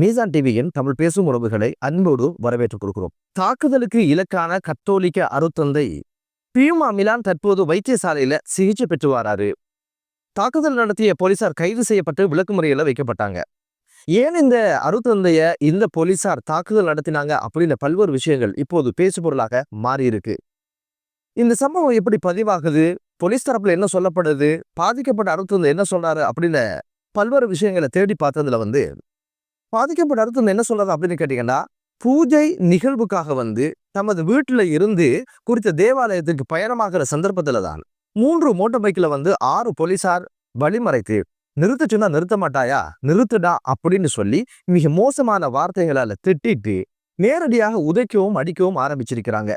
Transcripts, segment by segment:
மீசான் டிவியின் தமிழ் பேசும் உறவுகளை அன்போடு வரவேற்றுக் கொடுக்கிறோம் தாக்குதலுக்கு இலக்கான கத்தோலிக்க அருத்தந்தை பியூமா மிலான் தற்போது வைத்தியசாலையில சிகிச்சை பெற்று வராரு. தாக்குதல் நடத்திய போலீசார் கைது செய்யப்பட்டு விளக்குமுறையில வைக்கப்பட்டாங்க. ஏன் இந்த அருத்தந்தைய இந்த போலீசார் தாக்குதல் நடத்தினாங்க அப்படின்னு பல்வேறு விஷயங்கள் இப்போது பேசுபொருளாக மாறி இருக்கு இந்த சம்பவம் எப்படி பதிவாகுது? போலீஸ் தரப்புல என்ன சொல்லப்படுது? பாதிக்கப்பட்ட அருத்தந்தை என்ன சொன்னாரு அப்படின்னு பல்வேறு விஷயங்களை தேடி பார்த்ததுல வந்து பாதிக்கப்பட்ட அர்த்தம் என்ன சொல்றது அப்படின்னு கேட்டீங்கன்னா பூஜை நிகழ்வுக்காக வந்து தமது வீட்டுல இருந்து குறித்த தேவாலயத்துக்கு பயணமாகிற சந்தர்ப்பத்துல தான் மூன்று மோட்டார் பைக்ல வந்து ஆறு போலீசார் வழிமறைத்து நிறுத்த சொன்னா நிறுத்த மாட்டாயா? நிறுத்துடா அப்படின்னு சொல்லி மிக மோசமான வார்த்தைகளால திட்டிட்டு நேரடியாக உதைக்கவும் அடிக்கவும் ஆரம்பிச்சிருக்கிறாங்க.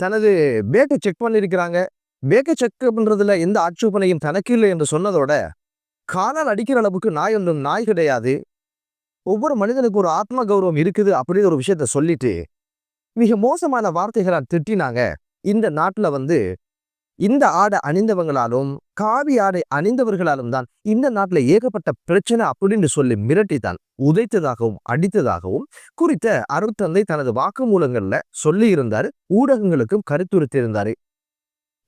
தனது பேக்கை செக் பண்ணியிருக்கிறாங்க பேக்கை செக் பண்ணுறதுல எந்த ஆட்சேபனையும் தனக்கு இல்லை என்று சொன்னதோட காலால் அடிக்கிற அளவுக்கு நாய் ஒன்றும் நாய் கிடையாது. ஒவ்வொரு மனிதனுக்கு ஒரு ஆத்ம கௌரவம் இருக்குது அப்படின்னு ஒரு விஷயத்த சொல்லிட்டு மிக மோசமான வார்த்தைகளால் திட்டினாங்க. இந்த நாட்டுல வந்து இந்த ஆடை அணிந்தவங்களாலும் காவி ஆடை அணிந்தவர்களாலும் தான் இந்த நாட்டுல ஏகப்பட்ட பிரச்சனை அப்படின்னு சொல்லி மிரட்டித்தான். உதைத்ததாகவும் அடித்ததாகவும் குறித்த அருத்தந்தை தனது வாக்குமூலங்கள்ல சொல்லியிருந்தாரு. ஊடகங்களுக்கும் கருத்துரைத்திருந்தாரு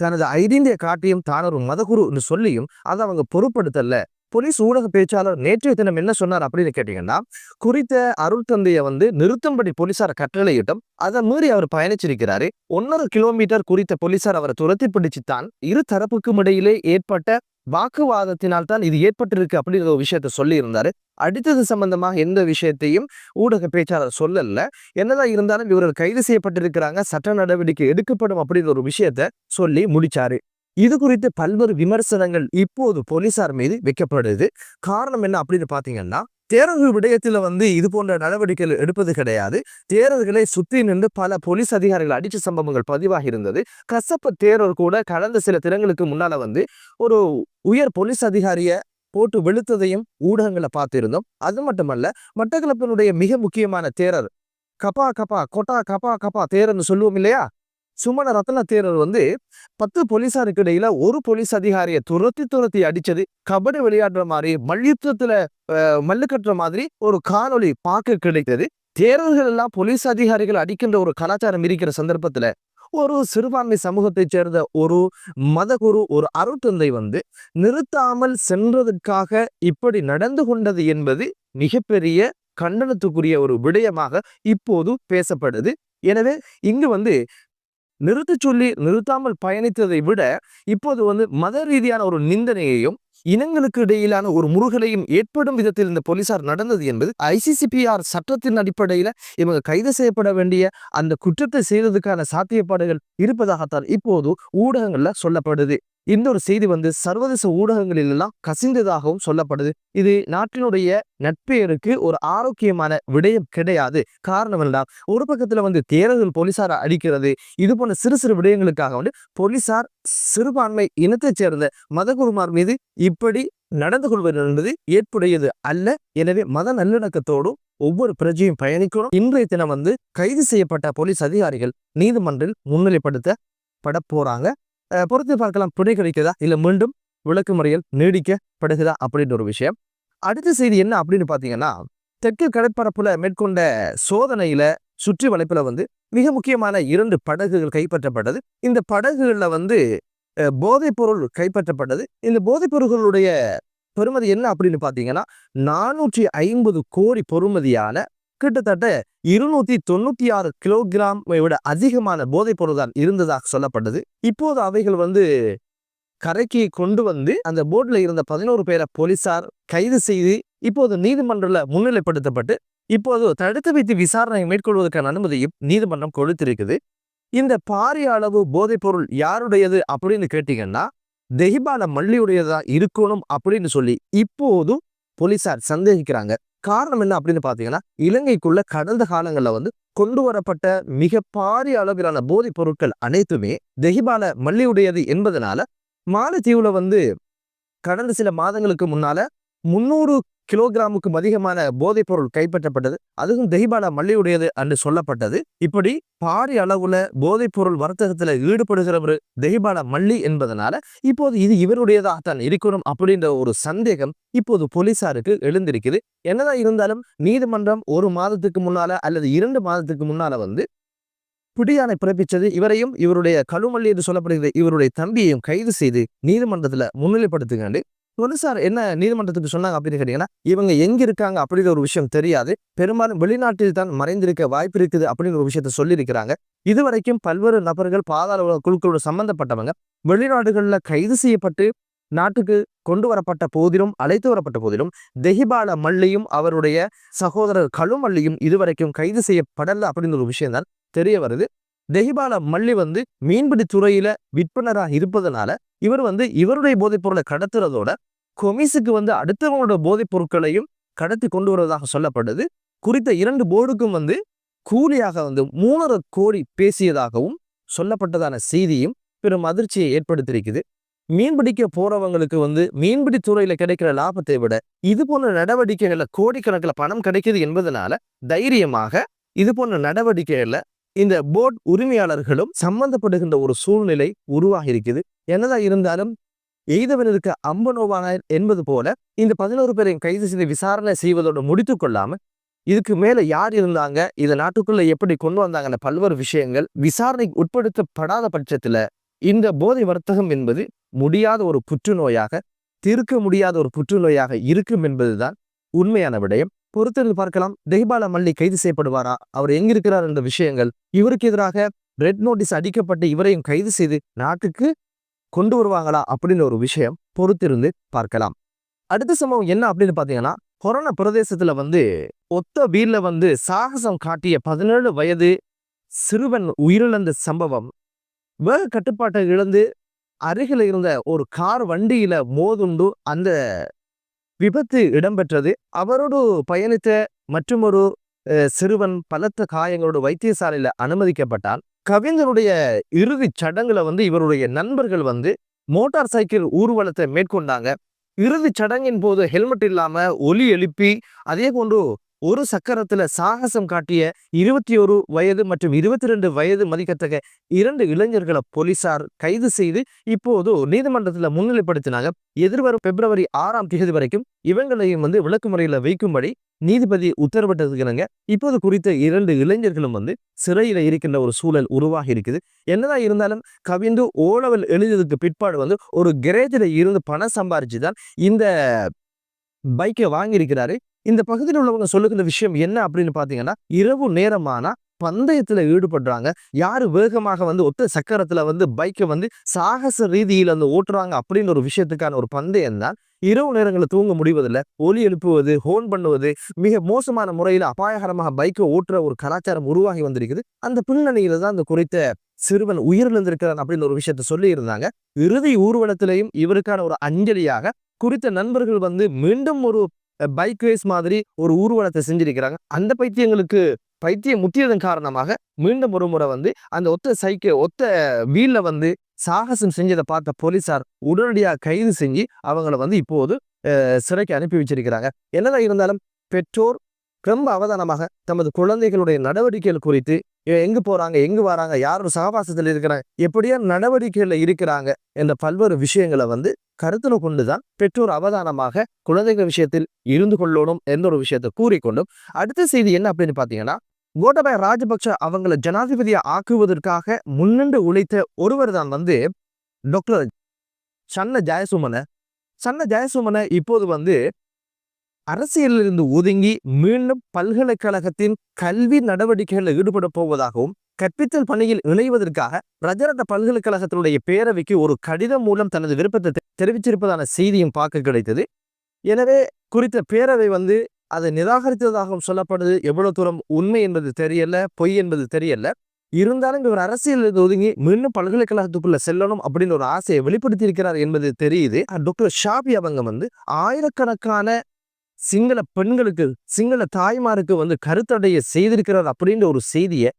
தனது ஐதீந்திய காட்டியும் தான் ஒரு மதகுருன்னு சொல்லியும் அதை அவங்க பொருட்படுத்தல. போலீஸ் ஊடக பேச்சாளர் நேற்றைய தினம் என்ன சொன்னார் அப்படின்னு கேட்டீங்கன்னா குறித்த அருள் தந்தையை வந்து நிறுத்தும்படி போலீசார் கட்டளையிட்டும் அதை மீறி அவர் பயணிச்சிருக்கிறாரு. ஒன்னரை கிலோமீட்டர் குறித்த போலீசார் அவரை துரத்தி பிடிச்சுத்தான் இரு தரப்புக்கும் இடையிலே ஏற்பட்ட வாக்குவாதத்தினால் தான் இது ஏற்பட்டிருக்கு அப்படிங்கிற ஒரு விஷயத்த சொல்லியிருந்தாரு. அடுத்தது சம்பந்தமாக எந்த விஷயத்தையும் ஊடக பேச்சாளர் சொல்லல. என்னதான் இருந்தாலும் இவர்கள் கைது செய்யப்பட்டிருக்கிறாங்க சட்ட நடவடிக்கை எடுக்கப்படும் அப்படிங்கிற ஒரு விஷயத்த சொல்லி முடிச்சாரு. இது குறித்து பல்வேறு விமர்சனங்கள் இப்போது போலீசார் மீது வைக்கப்படுது. காரணம் என்ன அப்படின்னு பாத்தீங்கன்னா தேரர்கள் விடயத்துல வந்து இது போன்ற நடவடிக்கைகள் எடுப்பது கிடையாது. தேரர்களை சுத்தி நின்று பல போலீஸ் அதிகாரிகள் அடிச்ச சம்பவங்கள் பதிவாகி இருந்தது. கசப்ப தேரர் கூட கடந்த சில தினங்களுக்கு முன்னால வந்து ஒரு உயர் போலீஸ் அதிகாரிய போட்டு வெளுத்ததையும் ஊடகங்களை பார்த்திருந்தோம். அது மட்டுமல்ல மட்டக்களப்பினுடைய மிக முக்கியமான தேரர் கபா கபா கொட்டா கபா கபா தேரர்னு சொல்லுவோம் இல்லையா? சுமன ரத்ன தேரர் வந்து பத்து போலீசாருக்கு இடையில ஒரு போலீஸ் அதிகாரியை துரத்தி துரத்தி அடிச்சது. கபடி விளையாடுற மாதிரி மல்யுத்தத்துல மல்லு கட்டுற மாதிரி ஒரு காணொளி பார்க்க கிடைத்தது. தேரர்கள் எல்லாம் போலீஸ் அதிகாரிகள் அடிக்கின்ற ஒரு கலாச்சாரம் இருக்கிற சந்தர்ப்பத்துல ஒரு சிறுபான்மை சமூகத்தை சேர்ந்த ஒரு மதகுரு ஒரு அருட்டந்தை வந்து நிறுத்தாமல் சென்றதற்காக இப்படி நடந்து கொண்டது என்பது மிகப்பெரிய கண்டனத்துக்குரிய ஒரு விடயமாக இப்போது பேசப்படுது. எனவே இங்கு வந்து நிறுத்தச் சொல்லி நிறுத்தாமல் பயணித்ததை விட இப்போது வந்து மத ரீதியான ஒரு நிந்தனையையும் இனங்களுக்கு இடையிலான ஒரு முருகலையும் ஏற்படும் விதத்தில் இந்த போலீசார் நடந்தது என்பது ஐசிசிபிஆர் சட்டத்தின் அடிப்படையில இவங்க கைது செய்யப்பட வேண்டிய அந்த குற்றத்தை செய்ததுக்கான சாத்தியப்பாடுகள் இருப்பதாகத்தான் இப்போது ஊடகங்கள்ல சொல்லப்படுது. இந்த ஒரு செய்தி வந்து சர்வதேச ஊடகங்களில் எல்லாம் கசிந்ததாகவும் சொல்லப்படுது. இது நாட்டினுடைய நட்பெயருக்கு ஒரு ஆரோக்கியமான விடயம் கிடையாது. காரணம் என்றால் ஒரு பக்கத்துல வந்து தேர்தல் போலீசாரை அடிக்கிறது இது போன்ற சிறு சிறு விடயங்களுக்காக வந்து போலீசார் சிறுபான்மை இனத்தைச் சேர்ந்த மதகுருமார் மீது இப்படி நடந்து கொள்வது என்பது ஏற்புடையது அல்ல. எனவே மத நல்லிணக்கத்தோடும் ஒவ்வொரு பிரஜையும் பயணிக்கணும். இன்றைய தினம் வந்து கைது செய்யப்பட்ட போலீஸ் அதிகாரிகள் நீதிமன்றில் முன்னிலைப்படுத்தப்பட போறாங்க. பொறுத்து பார்க்கலாம். துணை கிடைக்குதா இல்லை மீண்டும் விளக்கு முறையில் நீடிக்கப்படுகிறதா அப்படின்ற ஒரு விஷயம். அடுத்த செய்தி என்ன அப்படின்னு பார்த்தீங்கன்னா தெற்கு கடற்பரப்புல மேற்கொண்ட சோதனையில சுற்றி வளைப்புல வந்து மிக முக்கியமான இரண்டு படகுகள் கைப்பற்றப்பட்டது. இந்த படகுகளில் வந்து போதைப் பொருள் கைப்பற்றப்பட்டது. இந்த போதைப் பொருள்களுடைய பெறுமதி என்ன அப்படின்னு பார்த்தீங்கன்னா நானூற்றி ஐம்பது கோடி பொறுமதியான கிட்டத்தட்ட இருநூத்தி தொண்ணூத்தி ஆறு கிலோகிராம் விட அதிகமான போதைப் பொருள் தான் இருந்ததாக சொல்லப்பட்டது. இப்போது அவைகள் வந்து கரைக்கு கொண்டு வந்து அந்த போட்ல இருந்த பதினோரு பேரை போலீசார் கைது செய்து இப்போது நீதிமன்றல முன்னிலைப்படுத்தப்பட்டு இப்போது தடுத்து வைத்து விசாரணை மேற்கொள்வதற்கான அனுமதியும் நீதிமன்றம் கொடுத்திருக்குது. இந்த பாரிய அளவு போதைப் பொருள் யாருடையது அப்படின்னு கேட்டீங்கன்னா தெஹிபால மல்லியுடையதா இருக்கணும் அப்படின்னு சொல்லி இப்போதும் போலீசார் சந்தேகிக்கிறாங்க. காரணம் என்ன அப்படின்னு பாத்தீங்கன்னா இலங்கைக்குள்ள கடந்த காலங்களில் வந்து கொண்டு வரப்பட்ட மிக பாரிய அளவிலான போதைப் பொருட்கள் அனைத்துமே தெஹிபால மல்லியுடையது என்பதனால மாலத்தீவுல வந்து கடந்த சில மாதங்களுக்கு முன்னால முன்னூறு கிலோகிராமுக்கும் அதிகமான போதைப் பொருள் கைப்பற்றப்பட்டது. அதுவும் தெஹிபாலா மல்லியுடையது என்று சொல்லப்பட்டது. இப்படி பாரிய அளவுல போதைப் பொருள் வர்த்தகத்துல ஈடுபடுகிறவர் தெஹிபாலா மல்லி என்பதனால இப்போது இது இவருடையதாகத்தான் இருக்கணும் அப்படின்ற ஒரு சந்தேகம் இப்போது போலீசாருக்கு எழுந்திருக்குது. என்னதான் இருந்தாலும் நீதிமன்றம் ஒரு மாதத்துக்கு முன்னால அல்லது இரண்டு மாதத்துக்கு முன்னால வந்து பிடியானை பிறப்பிச்சது இவரையும் இவருடைய கழுமல்லி என்று சொல்லப்படுகிற இவருடைய தம்பியையும் கைது செய்து நீதிமன்றத்துல முன்னிலைப்படுத்துகாண்டு போலீசார் என்ன நீதிமன்றத்துக்கு சொன்னாங்க அப்படின்னு கேட்டீங்கன்னா இவங்க எங்க இருக்காங்க அப்படிங்கிற ஒரு விஷயம் தெரியாது. பெரும்பாலும் வெளிநாட்டில் தான் மறைந்திருக்க வாய்ப்பு இருக்குது அப்படிங்கிற ஒரு விஷயத்த சொல்லியிருக்கிறாங்க. இதுவரைக்கும் பல்வேறு நபர்கள் பாதாள குழுக்களோடு சம்பந்தப்பட்டவங்க வெளிநாடுகளில் கைது செய்யப்பட்டு நாட்டுக்கு கொண்டு வரப்பட்ட போதிலும் அழைத்து வரப்பட்ட போதிலும் தெஹிபால மல்லியும் அவருடைய சகோதரர் கழுமல்லியும் இதுவரைக்கும் கைது செய்யப்படல அப்படிங்கிற ஒரு விஷயம்தான் தெரிய வருது. தெஹிபால மல்லி வந்து மீன்பிடி துறையில விற்பனராக இருப்பதனால இவர் வந்து இவருடைய போதைப் பொருளை கடத்துறதோட கொமிஸுக்கு வந்து அடுத்தவங்களோட போதைப் பொருட்களையும் கடத்தி கொண்டு வருவதாக சொல்லப்படுது. குறித்த இரண்டு போர்டுக்கும் வந்து கூலியாக வந்து மூணரை கோடி பேசியதாகவும் சொல்லப்பட்டதான செய்தியும் பெரும் அதிர்ச்சியை ஏற்படுத்தியிருக்குது. மீன்பிடிக்க போறவங்களுக்கு வந்து மீன்பிடி துறையில கிடைக்கிற லாபத்தை விட இது போன்ற நடவடிக்கைகள்ல கோடிக்கணக்கில் பணம் கிடைக்குது என்பதனால தைரியமாக இது போன்ற நடவடிக்கைகள்ல இந்த போட் உரிமையாளர்களும் சம்பந்தப்படுகின்ற ஒரு சூழ்நிலை உருவாகி இருக்குது என்னதான் இருந்தாலும் எய்தவனிற்கு அம்பனோவான என்பது போல இந்த பதினோரு பேரையும் கைது செய்து விசாரணை செய்வதோடு முடித்து கொள்ளாம இதுக்கு மேல யார் இருந்தாங்க இதை நாட்டுக்குள்ள எப்படி கொண்டு வந்தாங்கன்ற பல்வேறு விஷயங்கள் விசாரணைக்கு உட்படுத்தப்படாத பட்சத்துல இந்த போதை வர்த்தகம் என்பது முடியாத ஒரு புற்றுநோயாக தீர்க்க முடியாத ஒரு புற்றுநோயாக இருக்கும் என்பதுதான் உண்மையான விடயம். பொறுத்திருந்து பார்க்கலாம். தெஹிபாலா மல்லி கைது செய்யப்படுவாரா? அவர் எங்கிருக்கிறார் என்ற விஷயங்கள். இவருக்கு எதிராக ரெட் நோட்டீஸ் அடிக்கப்பட்டு இவரையும் கைது செய்து நாட்டுக்கு கொண்டு வருவாங்களா? அப்படின்னு ஒரு விஷயம் பொறுத்திருந்து பார்க்கலாம். அடுத்த சம்பவம் என்ன அப்படின்னு பாத்தீங்கன்னா கொரோனா பிரதேசத்துல வந்து ஒத்த வீர்ல வந்து சாகசம் காட்டிய பதினேழு வயது சிறுவன் உயிரிழந்த சம்பவம். வேக கட்டுப்பாட்டை இழந்து அருகில் இருந்த ஒரு கார் வண்டியில மோதுண்டு அந்த விபத்து இடம்பெற்றது. அவரோடு பயணித்த மற்றொரு சிறுவன் பலத்த காயங்களோடு வைத்தியசாலையில அனுமதிக்கப்பட்டான். கவிஞருடைய இறுதிச் சடங்குல வந்து இவருடைய நண்பர்கள் வந்து மோட்டார் சைக்கிள் ஊர்வலத்தை மேற்கொண்டாங்க. இறுதிச் சடங்கின் போது ஹெல்மெட் இல்லாம ஒலி எழுப்பி அதே போன்று ஒரு சக்கரத்துல சாகசம் காட்டிய இருபத்தி ஒரு வயது மற்றும் இருபத்தி ரெண்டு வயது மதிக்கத்தக்க இரண்டு இளைஞர்களை போலீசார் கைது செய்து இப்போது நீதிமன்றத்துல முன்னிலைப்படுத்தினாங்க. எதிர்வரும் பிப்ரவரி ஆறாம் தேதி வரைக்கும் இவங்களையும் வந்து விளக்குமுறையில வைக்கும்படி நீதிபதி உத்தரவிட்டதுக்கு இப்போது குறித்த இரண்டு இளைஞர்களும் வந்து சிறையில இருக்கின்ற ஒரு சூழல் உருவாகி இருக்குது. என்னதான் இருந்தாலும் கவிந்து ஓலவல் எழுதியதுக்கு பிற்பாடு வந்து ஒரு கரேஜில் இருந்து பணம் சம்பாரிச்சு தான் இந்த பைக்கை வாங்கியிருக்கிறாரு. இந்த பகுதியில் உள்ளவங்க சொல்லுகிற விஷயம் என்ன அப்படின்னு பார்த்தீங்கன்னா இரவு நேரமானா பந்தயத்துல ஈடுபடுறாங்க. யாரு வேகமாக வந்து ஒத்த சக்கரத்துல வந்து பைக்கை வந்து சாகச ரீதியில் வந்து ஓட்டுறாங்க அப்படின்னு ஒரு விஷயத்துக்கான ஒரு பந்தயம் தான். இரவு நேரங்களில் தூங்க முடிவதில்லை. ஒலி எழுப்புவது ஹோன் பண்ணுவது மிக மோசமான முறையில் அபாயகரமாக பைக்கை ஓட்டுற ஒரு கலாச்சாரம் உருவாகி வந்திருக்குது. அந்த பின்னணியில தான் அந்த குறித்த சிறுவன் உயிரிழந்திருக்கிறான் அப்படின்னு ஒரு விஷயத்த சொல்லி இருந்தாங்க இறுதி ஊர்வலத்திலையும் இவருக்கான ஒரு அஞ்சலியாக குறித்த நண்பர்கள் வந்து மீண்டும் ஒரு பைக் ரேஸ் மாதிரி ஒரு ஊர்வலத்தை செஞ்சிருக்கிறாங்க. அந்த பைத்தியங்களுக்கு பைத்தியம் முத்தியதன் காரணமாக மீண்டும் ஒரு முறை வந்து அந்த ஒத்த சைக்கிள் ஒத்த வீல்ல வந்து சாகசம் செஞ்சதை பார்த்த போலீசார் உடனடியாக கைது செஞ்சு அவங்கள வந்து இப்போது சிறைக்கு அனுப்பி வச்சிருக்கிறாங்க. என்னதான் இருந்தாலும் பெற்றோர் ரொம்ப அவதானமாக தமது குழந்தைகளுடைய நடவடிக்கைகள் குறித்து இவன் எங்க போறாங்க? எங்க வராங்க? யாரும் சகவாசத்தில் இருக்கிறாங்க? எப்படியா நடவடிக்கைகள்ல இருக்கிறாங்க என்ற பல்வேறு விஷயங்களை வந்து கருத்துல கொண்டுதான் பெற்றோர் அவதானமாக குழந்தைகள் விஷயத்தில் இருந்து கொள்ளணும் என்ற ஒரு விஷயத்தை கூறிக்கொண்டும் அடுத்த செய்தி என்ன அப்படின்னு பாத்தீங்கன்னா கோட்டபாய ராஜபக்ஷ அவங்கள ஜனாதிபதியை ஆக்குவதற்காக முன்னண்டு உழைத்த ஒருவர் தான் வந்து டாக்டர் சன்ன ஜெயசுமன. சன்ன ஜெயசுமன இப்போது வந்து அரசியலிலிருந்து ஒதுங்கி மீண்டும் பல்கலைக்கழகத்தின் கல்வி நடவடிக்கைகளில் ஈடுபட போவதாகவும் கற்பித்தல் பணியில் இணைவதற்காக ரஜரட்ட பல்கலைக்கழகத்தினுடைய பேரவைக்கு ஒரு கடிதம் மூலம் தனது விருப்பத்தை தெரிவித்திருப்பதான தெரிவிச்சிருப்பதான செய்தியும் பார்க்க கிடைத்தது. எனவே குறித்த பேரவை வந்து அதை நிராகரித்ததாகவும் சொல்லப்படுது. எவ்வளவு தூரம் உண்மை என்பது தெரியல பொய் என்பது தெரியல. இருந்தாலும் இவர் அரசியலில் ஒதுங்கி மீண்டும் பல்கலைக்கழகத்துக்குள்ள செல்லணும் அப்படின்னு ஒரு ஆசையை வெளிப்படுத்தி இருக்கிறார் என்பது தெரியுது. டாக்டர் ஷாபி அவங்க வந்து ஆயிரக்கணக்கான சிங்கள பெண்களுக்கு சிங்கள தாய்மாருக்கு வந்து கருத்தடைய செய்திருக்கிறார் அப்படின்ற ஒரு செய்தியை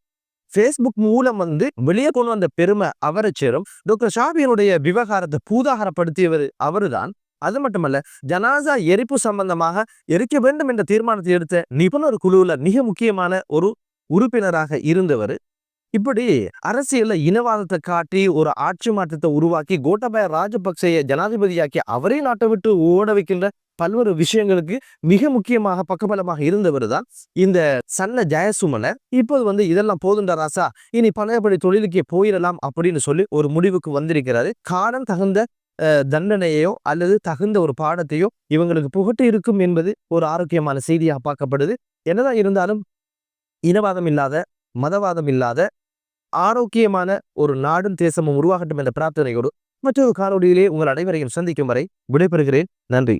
ஃபேஸ்புக் மூலம் வந்து வெளியே கொண்டு வந்த பெருமை அவரை சேரும். டாக்டர் ஷாபியனுடைய விவகாரத்தை பூதாகரப்படுத்தியவர் அவருதான். அது மட்டுமல்ல ஜனாசா எரிப்பு சம்பந்தமாக எரிக்க வேண்டும் என்ற தீர்மானத்தை எடுத்த நிபுணர் குழுவுல மிக முக்கியமான ஒரு உறுப்பினராக இருந்தவர். இப்படி அரசியல இனவாதத்தை காட்டி ஒரு ஆட்சி மாற்றத்தை உருவாக்கி கோட்டபாய ராஜபக்சையை ஜனாதிபதியாக்கி அவரே நாட்டை விட்டு ஓட வைக்கின்ற பல்வேறு விஷயங்களுக்கு மிக முக்கியமாக பக்கபலமாக இருந்தவர் தான் இந்த சன்ன ஜெயசுமன இப்போது வந்து இதெல்லாம் போதுண்டா ராசா இனி பழையபடி தொழிலுக்கே போயிடலாம் அப்படின்னு சொல்லி ஒரு முடிவுக்கு வந்திருக்கிறாரு. காலம் தகுந்த தண்டனையோ அல்லது தகுந்த ஒரு பாடத்தையோ இவங்களுக்கு புகட்டு இருக்கும் என்பது ஒரு ஆரோக்கியமான செய்தியாக பார்க்கப்படுது. என்னதான் இருந்தாலும் இனவாதம் இல்லாத மதவாதம் இல்லாத ஆரோக்கியமான ஒரு நாடும் தேசமும் உருவாகட்டும் என்ற பிரார்த்தனையோடு மற்றொரு காணொலியிலே உங்கள் அனைவரையும் சந்திக்கும் வரை விடைபெறுகிறேன். நன்றி.